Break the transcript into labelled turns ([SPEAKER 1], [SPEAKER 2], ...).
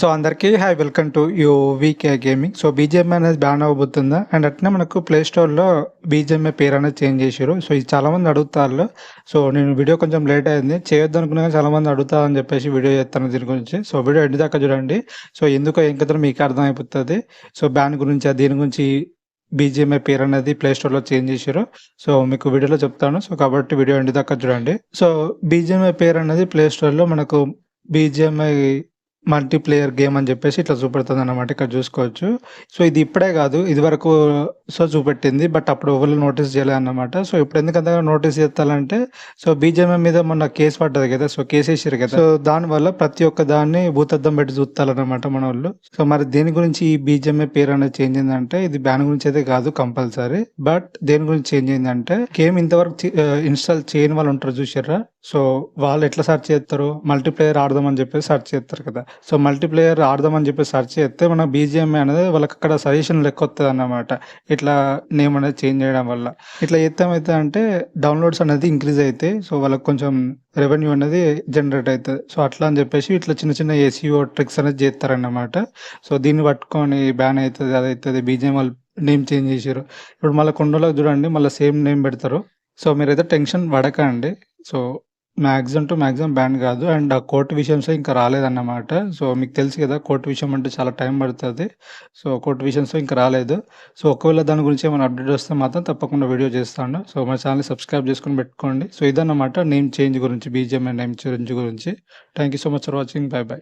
[SPEAKER 1] So అందరికీ hi welcome to U VK gaming so BGMI అనేది ban అవ్వబోతుందా? And అట్నే మనకు ప్లే స్టోర్లో బీజేఎంఏ పేరు అనేది చేంజ్ చేసారు సో ఇది చాలామంది అడుగుతారు సో నేను వీడియో కొంచెం లేట్ అయింది. చేయొద్దు అనుకున్నా చాలామంది అడుగుతారని చెప్పేసి వీడియో చేస్తాను దీని గురించి. సో వీడియో ఎండ్ దాకా చూడండి. సో ఎందుకో ఏం మీకు అర్థమైపోతుంది. సో బ్యాన్ గురించి దీని గురించి బీజిఎంఐ పేరు అనేది ప్లే స్టోర్లో చేంజ్ చేశారు సో మీకు వీడియోలో చెప్తాను. సో కాబట్టి వీడియో ఎండి దాకా చూడండి. సో బీజిఎంఐ పేరు అనేది ప్లే స్టోర్లో మనకు బీజీఎంఐ మల్టీప్లేయర్ గేమ్ అని చెప్పేసి ఇట్లా చూపెడుతుంది అనమాట ఇక్కడ చూసుకోవచ్చు. సో ఇది ఇప్పుడే కాదు ఇది వరకు సో చూపెట్టింది బట్ అప్పుడు ఎవరు నోటీస్ చేయలేదు అన్నమాట. సో ఇప్పుడు ఎందుకంత నోటీస్ చేస్తారంటే సో బీజేఎం మీద మొన్న కేసు పడ్డది కదా సో కేసు వేసారు కదా. సో దానివల్ల ప్రతి ఒక్క దాన్ని భూతద్దం పెట్టి చూస్తారనమాట మన వాళ్ళు. సో మరి దేని గురించి ఈ బీజేఎంఏ పేరు అనేది చేంజ్ అయిందంటే ఇది బ్యాన్ గురించి అయితే కాదు కంపల్సరీ. బట్ దేని గురించి చేంజ్ అయిందంటే గేమ్ ఇంతవరకు ఇన్స్టాల్ చేయని వాళ్ళు ఉంటారు చూసారా సో వాళ్ళు ఎట్లా సెర్చ్ చేస్తారు మల్టీప్లేయర్ ఆడదామని చెప్పేసి సెర్చ్ చేస్తారు కదా. సో మల్టీప్లేయర్ ఆడదామని చెప్పి సెర్చ్ చేస్తే మన బీజీఎంఐ అనేది వాళ్ళకి అక్కడ సజెషన్ లెక్క వస్తుంది అన్నమాట. ఇట్లా నేమ్ అనేది చేంజ్ చేయడం వల్ల. ఇట్లా చేస్తే అంటే డౌన్లోడ్స్ అనేది ఇంక్రీజ్ అయితే సో వాళ్ళకి కొంచెం రెవెన్యూ అనేది జనరేట్ అవుతుంది సో అట్లా అని చెప్పేసి ఇట్లా చిన్న చిన్న ఏసీఓ ట్రిక్స్ అనేది చేస్తారన్నమాట సో దీన్ని పట్టుకొని బ్యాన్ అవుతుంది అది అవుతుంది బీజిఎం వాళ్ళు నేమ్ చేంజ్ చేసారు ఇప్పుడు మళ్ళీ కొండలో చూడండి మళ్ళీ సేమ్ నేమ్ పెడతారు. సో మీరైతే టెన్షన్ పడకండి. So maximum to maximum ban కాదు. అండ్ ఆ కోర్టు విషయంస్ ఇంకా రాలేదన్నమాట. సో మీకు తెలుసు కదా కోర్టు విషయం అంటే చాలా టైం పడుతుంది. సో కోర్టు విషయంస్ ఇంకా రాలేదు. సో ఒకవేళ దాని గురించి ఏమైనా అప్డేట్ వస్తే మాత్రం తప్పకుండా వీడియో చేస్తాను. సో మా ఛానల్ సబ్స్క్రైబ్ చేసుకుని పెట్టుకోండి. సో ఇదన్నమాట నేమ్ చేంజ్ గురించి బీజిఎంఐ నేమ్ చేంజ్ గురించి. Thank you so much for watching bye bye